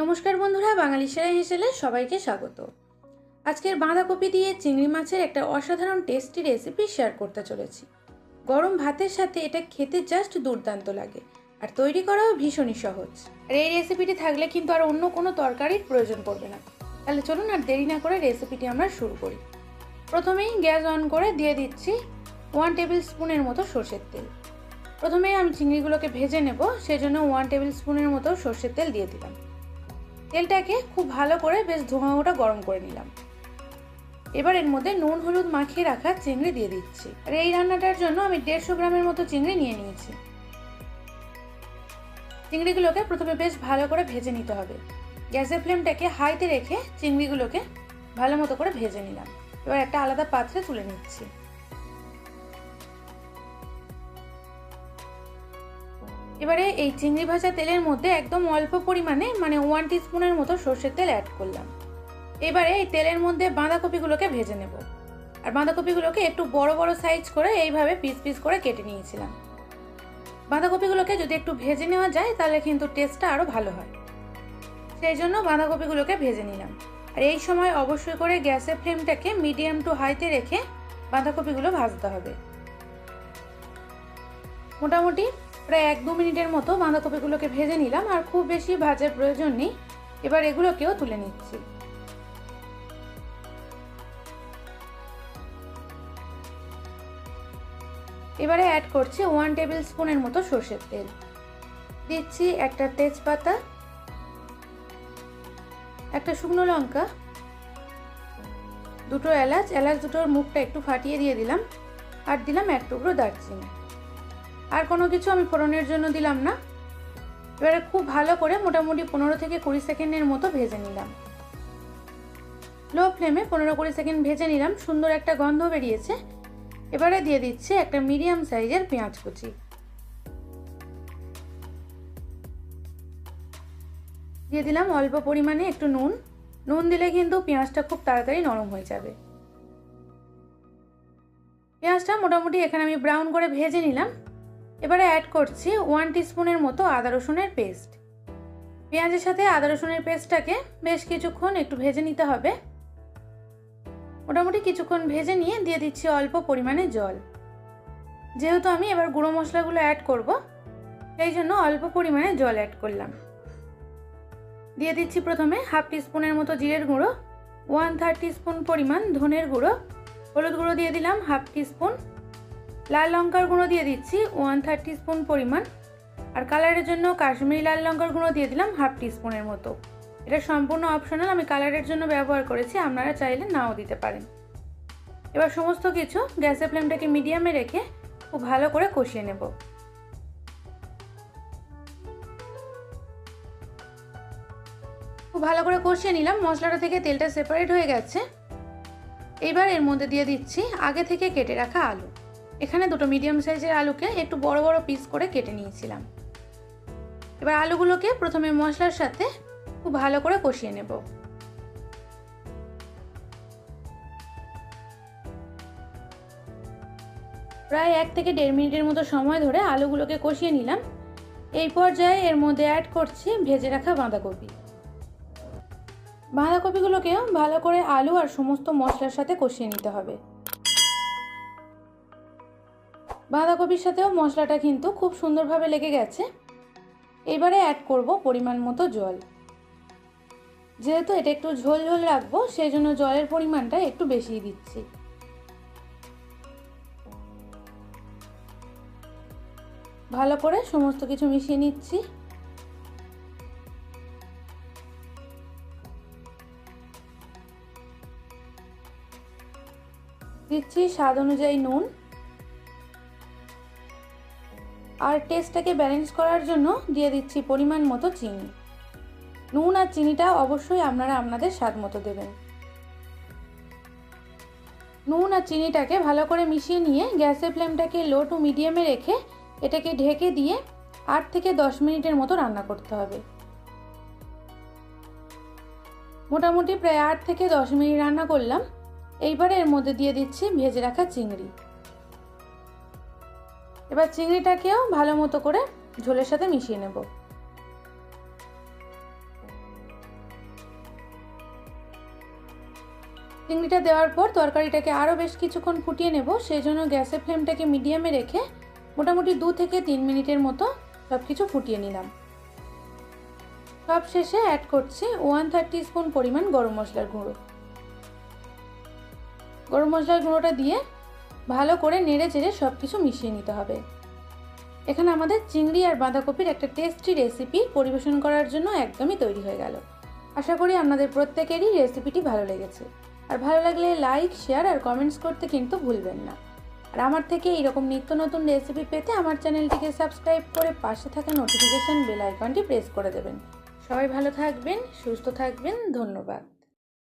নমস্কার বন্ধুরা, বাঙালি সেরা হেসেলে সবাইকে স্বাগত। আজকের বাঁধাকপি দিয়ে চিংড়ি মাছের একটা অসাধারণ টেস্টি রেসিপি শেয়ার করতে চলেছি। গরম ভাতের সাথে এটা খেতে জাস্ট দুর্দান্ত লাগে, আর তৈরি করাও ভীষণই সহজ। আর এই রেসিপিটি থাকলে কিন্তু আর অন্য কোনো তরকারির প্রয়োজন পড়বে না। তাহলে চলুন আর দেরি না করে রেসিপিটি আমরা শুরু করি। প্রথমেই গ্যাস অন করে দিয়ে দিচ্ছি ওয়ান টেবিল স্পুনের মতো সর্ষের তেল। প্রথমেই আমি চিংড়িগুলোকে ভেজে নেব, সেজন্য ওয়ান টেবিল স্পুনের মতো সর্ষের তেল দিয়ে দিলাম। তেলটাকে খুব ভালো করে বেশ ধোঁয়াটা গরম করে নিলাম। এবার এর মধ্যে নুন, হলুদ মাখিয়ে রাখা চিংড়ি দিয়ে দিচ্ছি। আর এই রান্নাটার জন্য আমি দেড়শো গ্রামের মতো চিংড়ি নিয়ে নিয়েছি। চিংড়িগুলোকে প্রথমে বেশ ভালো করে ভেজে নিতে হবে। গ্যাসের ফ্লেমটাকে হাইতে রেখে চিংড়িগুলোকে ভালো মতো করে ভেজে নিলাম। এবার একটা আলাদা পাত্রে তুলে নিচ্ছি। এবারে এই চিংড়ি ভাজা তেলের মধ্যে একদম অল্প পরিমাণে মানে ওয়ান স্পুনের মতো সর্ষের তেল অ্যাড করলাম। এবারে এই তেলের মধ্যে বাঁধাকপিগুলোকে ভেজে নেব। আর বাঁধাকপিগুলোকে একটু বড় বড় সাইজ করে এইভাবে পিস পিস করে কেটে নিয়েছিলাম। বাঁধাকপিগুলোকে যদি একটু ভেজে নেওয়া যায়, তাহলে কিন্তু টেস্টটা আরও ভালো হয়। সেই জন্য বাঁধাকপিগুলোকে ভেজে নিলাম। আর এই সময় অবশ্যই করে গ্যাসের ফ্লেমটাকে মিডিয়াম টু হাইতে রেখে বাঁধাকপিগুলো ভাজতে হবে। মোটামুটি প্রায় এক দু মিনিটের মতো বাঁধাকপিগুলোকে ভেজে নিলাম, আর খুব বেশি ভাজার প্রয়োজন নেই। এবার এগুলোকেও তুলে নিচ্ছি। এবারে অ্যাড করছি ওয়ান টেবিল স্পুনের মতো সর্ষের তেল। দিচ্ছি একটা তেজপাতা, একটা শুকনো লঙ্কা, দুটো এলাচ। এলাচ দুটোর মুখটা একটু ফাটিয়ে দিয়ে দিলাম, আর দিলাম এক টুকরো দারচিনি। আর কোনো কিছু আমি ফোড়নের জন্য দিলাম না। এবারে খুব ভালো করে মোটামুটি পনেরো থেকে কুড়ি সেকেন্ডের মতো ভেজে নিলাম। লো ফ্লেমে পনেরো কুড়ি সেকেন্ড ভেজে নিলাম, সুন্দর একটা গন্ধ বেরিয়েছে। এবারে দিয়ে দিচ্ছি একটা মিডিয়াম সাইজের পেঁয়াজ কুচি। দিয়ে দিলাম অল্প পরিমাণে একটু নুন। নুন দিলে কিন্তু পেঁয়াজটা খুব তাড়াতাড়ি নরম হয়ে যাবে। পেঁয়াজটা মোটামুটি এখানে আমি ব্রাউন করে ভেজে নিলাম। এবারে অ্যাড করছি ওয়ান টিস্পুনের মতো আদা রসুনের পেস্ট পেঁয়াজের সাথে আদা রসুনের পেস্টটাকে বেশ কিছুক্ষণ একটু ভেজে নিতে হবে। মোটামুটি কিছুক্ষণ ভেজে নিয়ে দিয়ে দিচ্ছি অল্প পরিমাণে জল। যেহেতু আমি এবার গুঁড়ো মশলাগুলো অ্যাড করব, সেই জন্য অল্প পরিমাণে জল অ্যাড করলাম। দিয়ে দিচ্ছি প্রথমে হাফ টিস্পুনের মতো জিরের গুঁড়ো ওয়ান থার্ড স্পুন পরিমাণ ধনের গুঁড়ো। হলুদ গুঁড়ো দিয়ে দিলাম হাফ টিস্পুন লাল লঙ্কার গুঁড়ো দিয়ে দিচ্ছি ওয়ান থার্টি স্পুন পরিমাণ। আর কালারের জন্য কাশ্মীরি লাল লঙ্কার গুঁড়ো দিয়ে দিলাম হাফ টিস্পুনের মতো। এটা সম্পূর্ণ অপশনাল আমি কালারের জন্য ব্যবহার করেছি, আপনারা চাইলে নাও দিতে পারেন। এবার সমস্ত কিছু গ্যাসের ফ্লেমটাকে মিডিয়ামে রেখে খুব ভালো করে কষিয়ে নেব। খুব ভালো করে কষিয়ে নিলাম, মশলাটা থেকে তেলটা সেপারেট হয়ে গেছে। এবার এর মধ্যে দিয়ে দিচ্ছি আগে থেকে কেটে রাখা আলু। এখানে দুটো মিডিয়াম সাইজের আলুকে একটু বড় বড় পিস করে কেটে নিয়েছিলাম। এবার আলুগুলোকে প্রথমে মশলার সাথে খুব ভালো করে কষিয়ে নেব। প্রায় এক থেকে দেড় মিনিটের মতো সময় ধরে আলুগুলোকে কষিয়ে নিলাম। এই পর্যায়ে এর মধ্যে অ্যাড করছি ভেজে রাখা বাঁধাকপি। বাঁধাকপিগুলোকেও ভালো করে আলু আর সমস্ত মশলার সাথে কষিয়ে নিতে হবে। বাঁধাকপির সাথেও মশলাটা কিন্তু খুব সুন্দরভাবে লেগে গেছে। এবারে অ্যাড করব পরিমাণ মতো জল। যেহেতু এটা একটু ঝোল ঝোল রাখব, সেই জন্য জলের পরিমাণটা একটু বেশিই দিচ্ছি। ভালো করে সমস্ত কিছু মিশিয়ে নিচ্ছি। দিচ্ছি স্বাদ অনুযায়ী নুন। আর টেস্টটাকে ব্যালেন্স করার জন্য দিয়ে দিচ্ছি পরিমাণ মতো চিনি। নুন আর চিনিটা অবশ্যই আপনারা আপনাদের স্বাদ মতো দেবেন। নুন আর চিনিটাকে ভালো করে মিশিয়ে নিয়ে গ্যাসের ফ্লেমটাকে লো টু মিডিয়ামে রেখে এটাকে ঢেকে দিয়ে আট থেকে দশ মিনিটের মতো রান্না করতে হবে। মোটামুটি প্রায় আট থেকে দশ মিনিট রান্না করলাম। এইবারে এর মধ্যে দিয়ে দিচ্ছি ভেজে রাখা চিংড়ি। এবার চিংড়িটাকেও ভালো মতো করে ঝোলের সাথে মিশিয়ে নেব। চিংড়িটা দেওয়ার পর তরকারিটাকে আরও বেশ কিছুক্ষণ ফুটিয়ে নেব। সেই জন্য গ্যাসের ফ্লেমটাকে মিডিয়ামে রেখে মোটামুটি দু থেকে তিন মিনিটের মতো সব কিছু ফুটিয়ে নিলাম। সব শেষে অ্যাড করছি ওয়ান থার্টি স্পুন পরিমাণ গরম মশলার গুঁড়ো। গরম মশলার গুঁড়োটা দিয়ে ভালো করে নেড়ে চেড়ে সব কিছু মিশিয়ে নিতে হবে। এখানে আমাদের চিংড়ি আর বাঁধাকপির একটা টেস্টি রেসিপি পরিবেশন করার জন্য একদমই তৈরি হয়ে গেল। আশা করি আপনাদের প্রত্যেকেরই রেসিপিটি ভালো লেগেছে। আর ভালো লাগলে লাইক শেয়ার আর কমেন্টস করতে কিন্তু ভুলবেন না। আর আমার থেকে এইরকম নিত্য নতুন রেসিপি পেতে আমার চ্যানেলটিকে সাবস্ক্রাইব করে পাশে থাকা নোটিফিকেশান বেল আইকনটি প্রেস করে দেবেন। সবাই ভালো থাকবেন, সুস্থ থাকবেন, ধন্যবাদ।